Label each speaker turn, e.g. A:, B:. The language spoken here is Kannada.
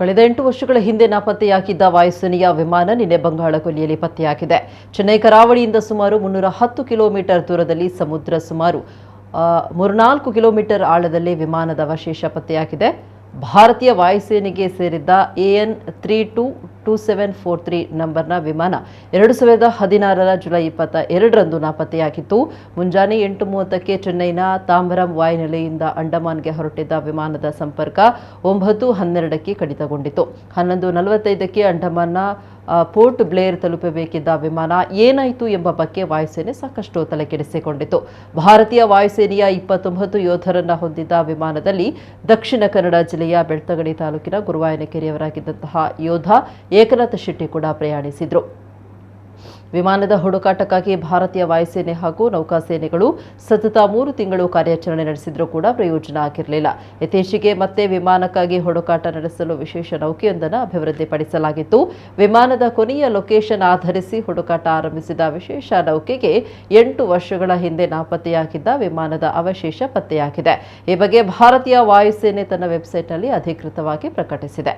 A: ಕಳೆದ ಎಂಟು ವರ್ಷಗಳ ಹಿಂದೆ ನಾಪತ್ತೆಯಾಗಿದ್ದ ವಾಯುಸೇನೆಯ ವಿಮಾನ ನಿನ್ನೆ ಬಂಗಾಳ ಕೊಲ್ಲಿಯಲ್ಲಿ ಪತ್ತೆಯಾಗಿದೆ. ಚೆನ್ನೈ ಕರಾವಳಿಯಿಂದ ಸುಮಾರು ಮುನ್ನೂರ ಹತ್ತು ಕಿಲೋಮೀಟರ್ ದೂರದಲ್ಲಿ ಸಮುದ್ರ ಸುಮಾರು ಮೂರ್ನಾಲ್ಕು ಕಿಲೋಮೀಟರ್ ಆಳದಲ್ಲಿ ವಿಮಾನದ ಅವಶೇಷ ಪತ್ತೆಯಾಗಿದೆ. ಭಾರತೀಯ ವಾಯುಸೇನೆಗೆ ಸೇರಿದ್ದ AN three two two seven four three ನಂಬರ್ನ ವಿಮಾನ ಎರಡು ಸಾವಿರದ ಹದಿನಾರರ ಜುಲೈ ಇಪ್ಪತ್ತ ಎರಡರಂದು ನಾಪತ್ತೆಯಾಗಿತ್ತು. ಮುಂಜಾನೆ ಎಂಟು ಮೂವತ್ತಕ್ಕೆ ಚೆನ್ನೈನ ತಾಂಬರಂ ವಾಯುನೆಲೆಯಿಂದ ಅಂಡಮಾನ್ಗೆ ಹೊರಟಿದ್ದ ವಿಮಾನದ ಸಂಪರ್ಕ ಒಂಬತ್ತು ಹನ್ನೆರಡಕ್ಕೆ ಕಡಿತಗೊಂಡಿತು ಹನ್ನೊಂದು ನಲವತ್ತೈದಕ್ಕೆ ಅಂಡಮಾನ್ನ ಪೋರ್ಟ್ ಬ್ಲೇರ್ ತಲುಪಬೇಕಿದ್ದ ವಿಮಾನ ಏನಾಯಿತು ಎಂಬ ಬಗ್ಗೆ ವಾಯುಸೇನೆ ಸಾಕಷ್ಟು ತಲೆಕೆಡಿಸಿಕೊಂಡಿತು ಭಾರತೀಯ ವಾಯುಸೇನೆಯ ಇಪ್ಪತ್ತೊಂಬತ್ತು ಯೋಧರನ್ನ ಹೊಂದಿದ್ದ ವಿಮಾನದಲ್ಲಿ ದಕ್ಷಿಣ ಕನ್ನಡ ಜಿಲ್ಲೆಯ ಬೆಳ್ತಗಡಿ ತಾಲೂಕಿನ ಗುರುವಾಯನಕೆರೆಯವರಾಗಿದ್ದಂತಹ ಯೋಧ ಏಕನಾಥ ಶೆಟ್ಟಿ ಕೂಡ ಪ್ರಯಾಣಿಸಿದ್ರು. ವಿಮಾನದ ಹುಡುಕಾಟಕ್ಕಾಗಿ ಭಾರತೀಯ ವಾಯುಸೇನೆ ಹಾಗೂ ನೌಕಾಸೇನೆಗಳು ಸತತ ಮೂರು ತಿಂಗಳು ಕಾರ್ಯಾಚರಣೆ ನಡೆಸಿದ್ರೂ ಕೂಡ ಪ್ರಯೋಜನ ಆಗಿರಲಿಲ್ಲ. ಇತ್ತೀಚೆಗೆ ಮತ್ತೆ ವಿಮಾನಕ್ಕಾಗಿ ಹುಡುಕಾಟ ನಡೆಸಲು ವಿಶೇಷ ನೌಕೆಯೊಂದನ್ನು ಅಭಿವೃದ್ಧಿಪಡಿಸಲಾಗಿತ್ತು. ವಿಮಾನದ ಕೊನೆಯ ಲೊಕೇಶನ್ ಆಧರಿಸಿ ಹುಡುಕಾಟ ಆರಂಭಿಸಿದ ವಿಶೇಷ ನೌಕೆಗೆ ಎಂಟು ವರ್ಷಗಳ ಹಿಂದೆ ನಾಪತ್ತೆಯಾಗಿದ್ದ ವಿಮಾನದ ಅವಶೇಷ ಪತ್ತೆಯಾಗಿದೆ. ಈ ಬಗ್ಗೆ ಭಾರತೀಯ ವಾಯುಸೇನೆ ತನ್ನ ವೆಬ್ಸೈಟ್ನಲ್ಲಿ ಅಧಿಕೃತವಾಗಿ ಪ್ರಕಟಿಸಿದೆ.